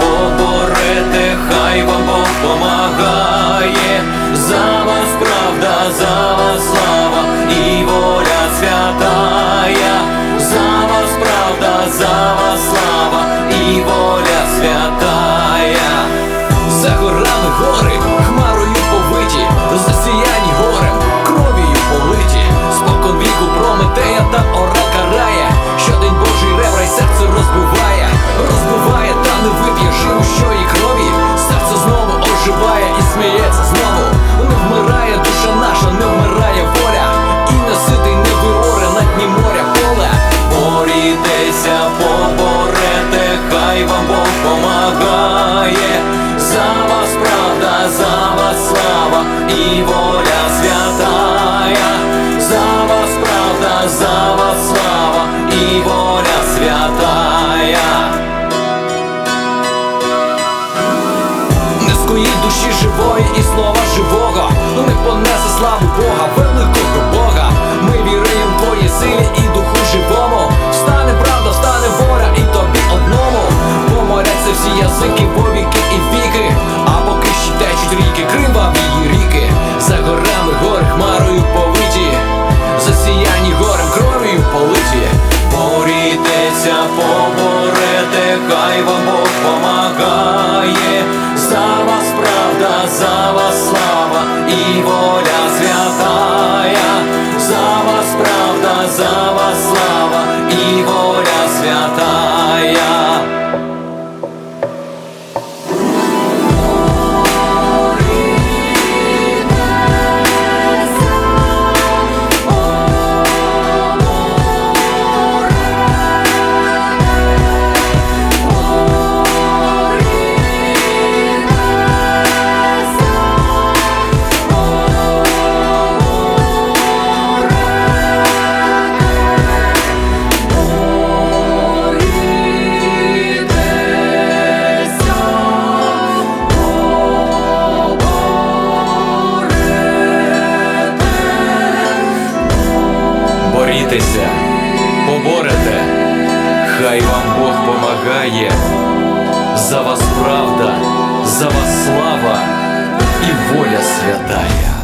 поборете, хай вам Бог помагає, за вас правда, за вас слава і воля святая, за вас правда, за вас слава і воля святая, за горами гори. Помагає. За вас правда, за вас слава і воля святая. За вас правда, за вас слава і воля святая. Не скоїть душі живої і слова живого Не понесе славу Бога, повіки і віки А поки ще течуть ріки, криваві ріки. За горами гори хмарою повиті Засіяні горем кров'ю политі. Борітеся, поборете, хай вам Бог помагає. За вас правда, за вас слава і воля Борітеся, поборете, хай вам Бог помагає. За вас правда, за вас слава і воля святая.